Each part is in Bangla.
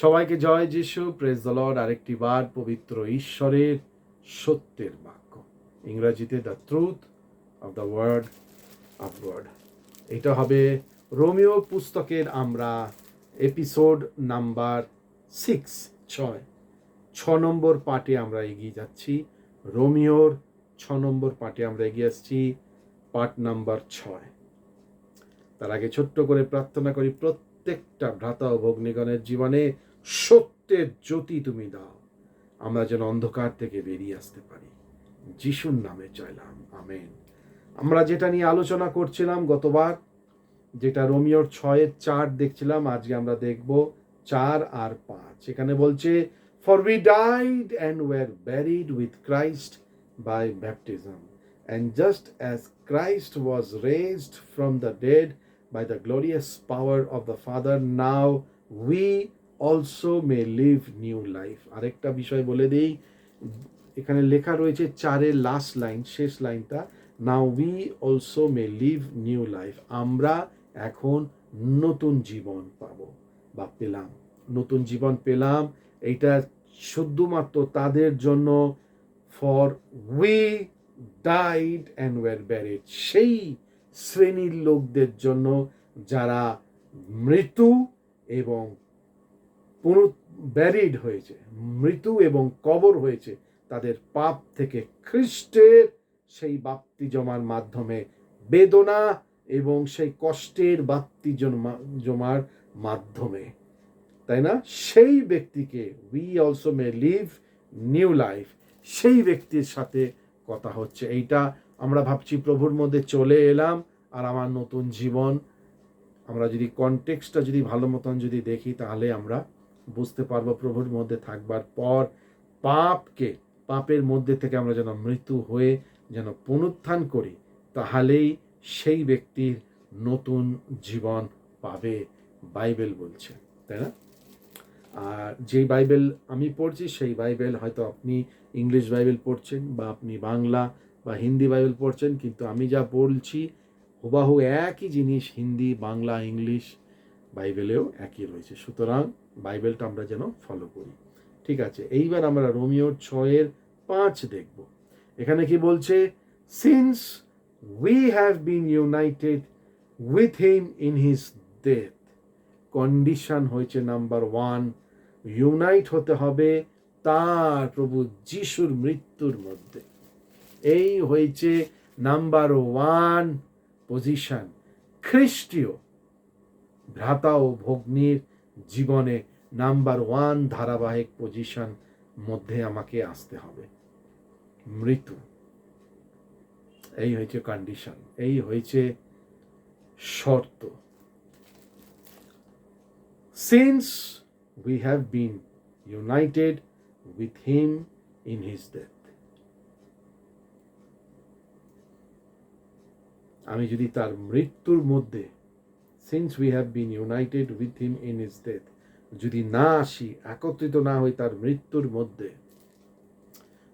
সবাইকে জয় যিশু প্রেজ দ্য লর্ড আরেকটি বার পবিত্র ঈশ্বরের সত্যের বাক্য। ইংরাজিতে the truth of the word of God এটা হবে রোমিও পুস্তকের আমরা এপিসোড নাম্বার সিক্স ছয়। ছ নম্বর পার্টে আমরা এগিয়ে যাচ্ছি। রোমিওর ছ নম্বর পার্টে আমরা এগিয়ে আসছি পার্ট নাম্বার ছয়। তার আগে ছোট্ট করে প্রার্থনা করি, প্রত্যেকটা ভ্রাতা ও ভগ্নিগণের জীবনে সত্যের জ্যোতি তুমি দাও। আমরা যেন অন্ধকার থেকে বেরিয়ে আসতে পারি। যিশুর নামে চাইলাম আমেন। আমরা যেটা নিয়ে আলোচনা করছিলাম গতবার যেটা রোমিওর ছয়ের চার দেখছিলাম আজকে আমরা দেখব চার আর পাঁচ। এখানে বলছে for we died and were buried with Christ by baptism and just as Christ was raised from the dead by the glorious power of the Father, now we also may live new life আরেকটা বিষয় বলে দিই, এখানে লেখা রয়েছে চারের লাস্ট লাইন শেষ লাইনটা now we also may live new life আমরা এখন নতুন জীবন পাব বা পেলাম। নতুন জীবন পেলাম, এইটা শুধুমাত্র তাদের জন্য for we died and were buried সেই শ্রেণির লোকদের জন্য যারা মৃত্যু এবং ব্যারিড হয়েছে, মৃত্যু এবং কবর হয়েছে, তাদের পাপ থেকে খ্রিস্টের সেই বাপ্তি জমার মাধ্যমে বেদনা এবং সেই কষ্টের বাপ্তি জমা- জমার মাধ্যমে। তাই না? সেই ব্যক্তিকে we also may live new life সেই ব্যক্তির সাথে কথা হচ্ছে। এইটা আমরা ভাবছি প্রভুর মধ্যে চলে এলাম আর আমার নতুন জীবন। আমরা যদি কনটেক্সটটা যদি ভালো মতন যদি দেখি তাহলে আমরা বুঝতে পারব, প্রভুর মধ্যে থাকবার পর পাপকে, পাপের মধ্যে থেকে আমরা যেন মৃত্যু হয়ে যেন পুনরুত্থান করি, তাহলেই সেই ব্যক্তির নতুন জীবন পাবে, বাইবেল বলছে, তাই না? আর যেই বাইবেল আমি পড়ছি, সেই বাইবেল হয়তো আপনি ইংলিশ বাইবেল পড়ছেন বা আপনি বাংলা বা হিন্দি বাইবেল পড়ছেন, কিন্তু আমি যা বলছি, হুবাহু একই জিনিস, হিন্দি, বাংলা, ইংলিশ বাইবেলেও একই রয়েছে। সুতরাং বাইবেলটা আমরা যেন ফলো করি। ঠিক আছে, এইবার আমরা রোমিওর ছয়ের পাঁচ দেখব। এখানে কি বলছে? Since we have been united with him in his death condition হয়েছে নাম্বার ওয়ান ইউনাইট হতে হবে তার প্রভু যিশুর মৃত্যুর মধ্যে। এই হয়েছে নাম্বার ওয়ান পজিশন খ্রিস্টীয় ভ্রাতা ও ভগ্নির জীবনে নাম্বার ওয়ান ধারাবাহিক পজিশন মধ্যে আমাকে আসতে হবে। মৃত্যু। এই হয়েছে কন্ডিশন এই হয়েছে শর্ত। Since we have been united with him in his death আমি যদি তার মৃত্যুর মধ্যে since we have been united with him in his death যদি না আসি, একত্রিত না হই তার মৃত্যুর মধ্যে।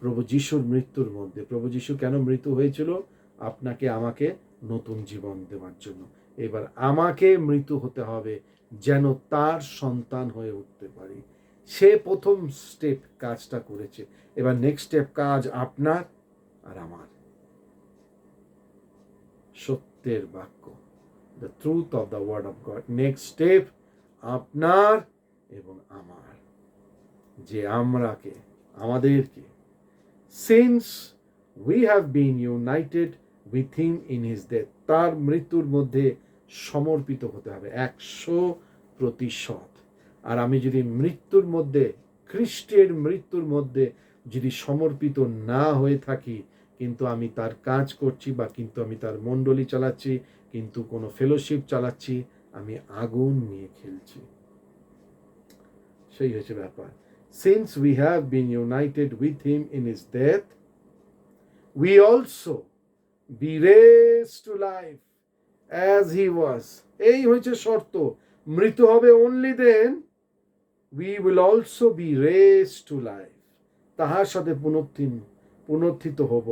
প্রভু যিশুর মৃত্যুর মধ্যে। প্রভু যিশু কেন মৃত্যু হয়েছিল? আপনাকে আমাকে নতুন জীবন দেওয়ার জন্য। এবার আমাকে মৃত্যু হতে হবে যেন তার সন্তান হয়ে উঠতে পারি। সে প্রথম স্টেপ কাজটা করেছে। এবার নেক্সট স্টেপ কাজ আপনার আর আমার। সত্যের বাক্য। The truth of the word of God next step আপনার এবং আমার। যে আমরাকে, আমাদেরকে since we have been united with him in his death তার মৃত্যুর মধ্যে সমর্পিত হতে হবে একশো প্রতিশত। আর আমি যদি মৃত্যুর মধ্যে, খ্রিস্টের মৃত্যুর মধ্যে যদি সমর্পিত না হয়ে থাকি, কিন্তু আমি তার কাজ করছি বা কিন্তু আমি তার মণ্ডলী চালাচ্ছি কিন্তু কোনো ফেলোশিপ চালাচ্ছি, আমি আগুন নিয়ে খেলছি। সেই হচ্ছে ব্যাপার। Since we have been united with him in his death we also be raised to life as he was এই হয়েছে শর্ত। মৃত্যু হবে only then we will also be raised to life তাহার সাথে পুনর্থিন পুনর্থিত হব।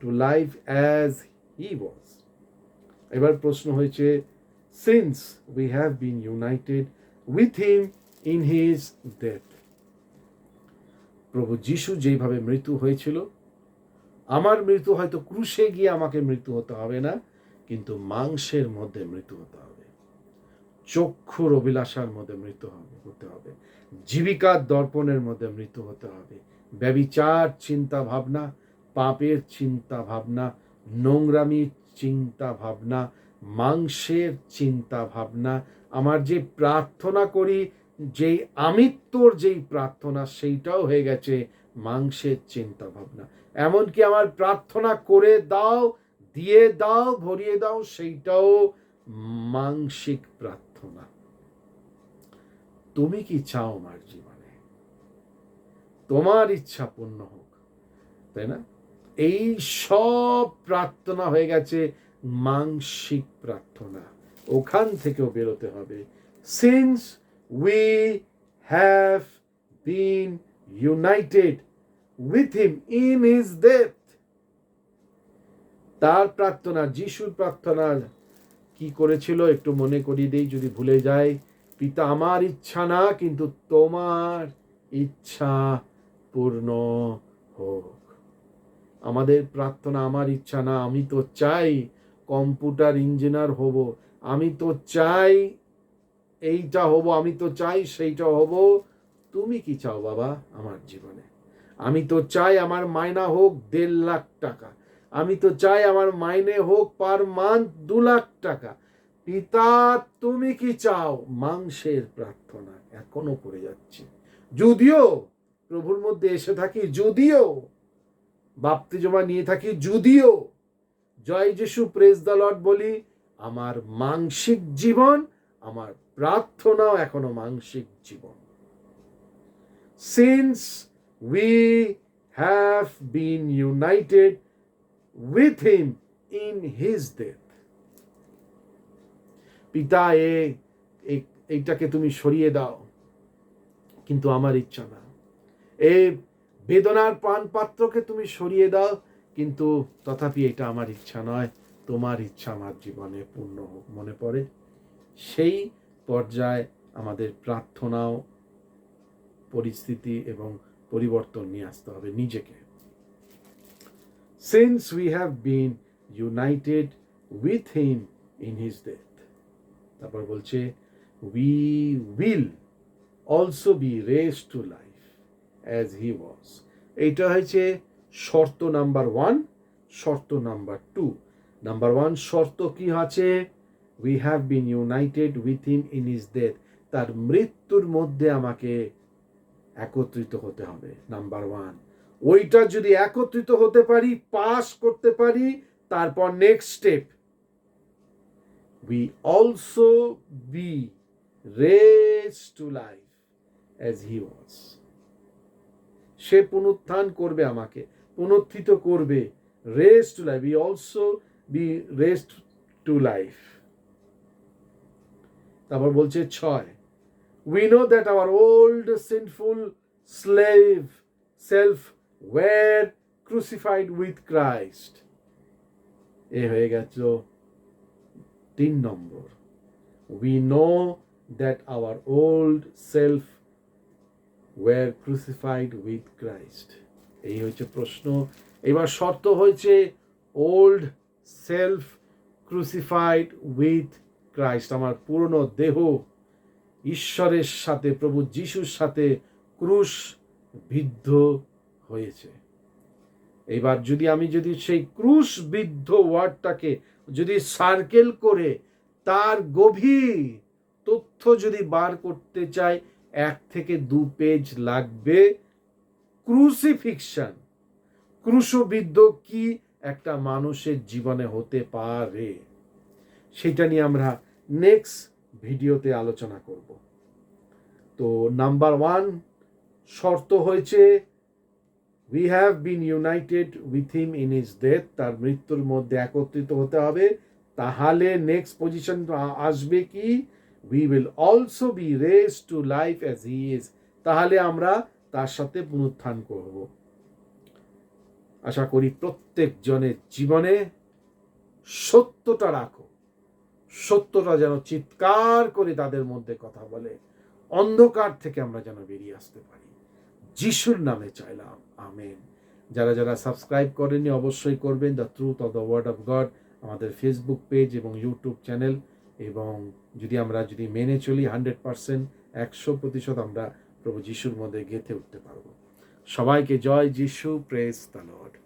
To life as he was এবার প্রশ্ন হয়েছে since we have been united with him in his death প্রভু যিশু যেইভাবে মৃত্যু হয়েছিল, আমার মৃত্যু হয়তো ক্রুশে গিয়ে আমাকে মৃত্যু হতে হবে না, কিন্তু মাংসের মধ্যে মৃত্যু হতে হবে। চক্ষুর অভিলাষার মধ্যে মৃত্যু হবে, হতে হবে। জীবিকার দর্পণের মধ্যে মৃত্যু হতে হবে। ব্যবিচার, চিন্তা ভাবনা, পাপের চিন্তা ভাবনা নোংরামির চিন্তা ভাবনা মাংসের চিন্তা ভাবনা আমার যে প্রার্থনা করি, যেই আমিত্বর যেই প্রার্থনা, সেইটাও হয়ে গেছে মাংসের চিন্তা ভাবনা এমনকি আমার প্রার্থনা করে দাও, দিয়ে দাও, ভরিয়ে দাও, সেইটাও মাংসিক প্রার্থনা। তুমি কি চাও আমার জীবনে তোমার ইচ্ছা পূর্ণ হোক, তাই না? এই সব প্রার্থনা হয়ে গেছে মাংসিক প্রার্থনা। ওখান থেকেও বেরোতে হবে। Since we have been united with him in his death তার প্রার্থনা, যিশুর প্রার্থনা কি করেছিল একটু মনে করিয়ে দেই, যদি ভুলে যাই। পিতা, আমার ইচ্ছা না, কিন্তু তোমার ইচ্ছা পূর্ণ হোক। আমাদের প্রার্থনা, আমার ইচ্ছা, না, আমি তো চাই কম্পিউটার ইঞ্জিনিয়ার হব। আমি তো চাই এইটা হব, আমি তো চাই সেইটা হব। তুমি কি চাও বাবা আমার জীবনে? আমি তো চাই আমার মায়না হোক দেড় লাখ টাকা। আমি তো চাই আমার মাইনে হোক পার মান্থ দু লাখ টাকা। পিতা, তুমি কি চাও? মাংসের প্রার্থনা এখনও করে যাচ্ছি। যদিও, প্রভুর মধ্যে এসে থাকি, যদিও বাপ্তি জমা নিয়ে থাকি, যদিও জয় যিশু প্রেস দ্য লর্ড বলি, আমার মাংসিক জীবন, আমার প্রার্থনাও এখনও মাংসিক জীবন। Since we have been united with him in his death, পিতা এ- এইটাকে তুমি সরিয়ে দাও, কিন্তু আমার ইচ্ছা না। এ বেদনার প্রাণ পাত্রকে তুমি সরিয়ে দাও, কিন্তু তথাপি এটা আমার ইচ্ছা নয়। তোমার ইচ্ছা আমার জীবনে পূর্ণ হোক, মনে পড়ে? সেই পর্যায়ে আমাদের প্রার্থনাও পরিস্থিতি এবং পরিবর্তন নিয়ে আসতে হবে নিজেকে। Since we have been united with him in his death, তারপর বলছে, we will also be raised to life. As he was. এইটা হয়েছে শর্ত নাম্বার ওয়ান শর্ত নাম্বার টু নাম্বার ওয়ান শর্ত কি আছে? We have been united with him in his death তার মৃত্যুর মধ্যে আমাকে একত্রিত হতে হবে নাম্বার ওয়ান ওইটা যদি একত্রিত হতে পারি পাস করতে পারি, তারপর next step we also be raised to life as he was সে পুনরুত্থান করবে আমাকে পুনর্থিত করবে raised to life we also be raised to life তারপর বলছে ছয় we know that our old sinful slave self were crucified with Christ এ হয়ে গেছ তিন নম্বর। We know that our old self were crucified with Christ. এই হচ্ছে প্রশ্ন। এবার শর্ত হয়েছে old self crucified with Christ আমার পুরনো দেহ ঈশ্বরের সাথে, প্রভু যিশুর সাথে ক্রুশ বিদ্ধ হয়েছে। এবার যদি আমি যদি সেই ক্রুশ বিদ্ধ ওয়ার্ডটাকে যদি সার্কেল করে, তার গভীর তথ্য যদি বার করতে চাই এক থেকে দু পেজ লাগবে ক্রুসিফিকশন ক্রুশবিদ্ধ কি একটা মানুষের জীবনে হতে পারে? সেটা নিয়ে আমরা নেক্সট ভিডিওতে আলোচনা করব। তো নাম্বার ওয়ান শর্ত হয়েছে we have been united with him in his death তার মৃত্যুর মধ্যে একত্রিত হতে হবে। তাহলে নেক্সট পজিশন আসবে কি? We will also be raised to life as he is তাহলে আমরা তার সাথে পুনরুত্থান করব। আশা করি প্রত্যেক জনের জীবনে সত্যটা রাখো। সত্যটা যেন চিৎকার করে তাদের মধ্যে কথা বলে। অন্ধকার থেকে আমরা যেন বেরিয়ে আসতে পারি। যিশুর নামে চাইলাম। আমেন। যারা যারা সাবস্ক্রাইব করেননি, অবশ্যই করবেন। The truth of the word of God, আমাদের ফেসবুক পেজ এবং ইউটিউব চ্যানেল। এবং যদি আমরা, যদি মেনে চলি হান্ড্রেড পারসেন্ট, একশো প্রতিশত আমরা প্রভু যিশুর মধ্যে গেঁথে উঠতে পারব। সবাইকে জয় যিশু, প্রেস দ্য লর্ড।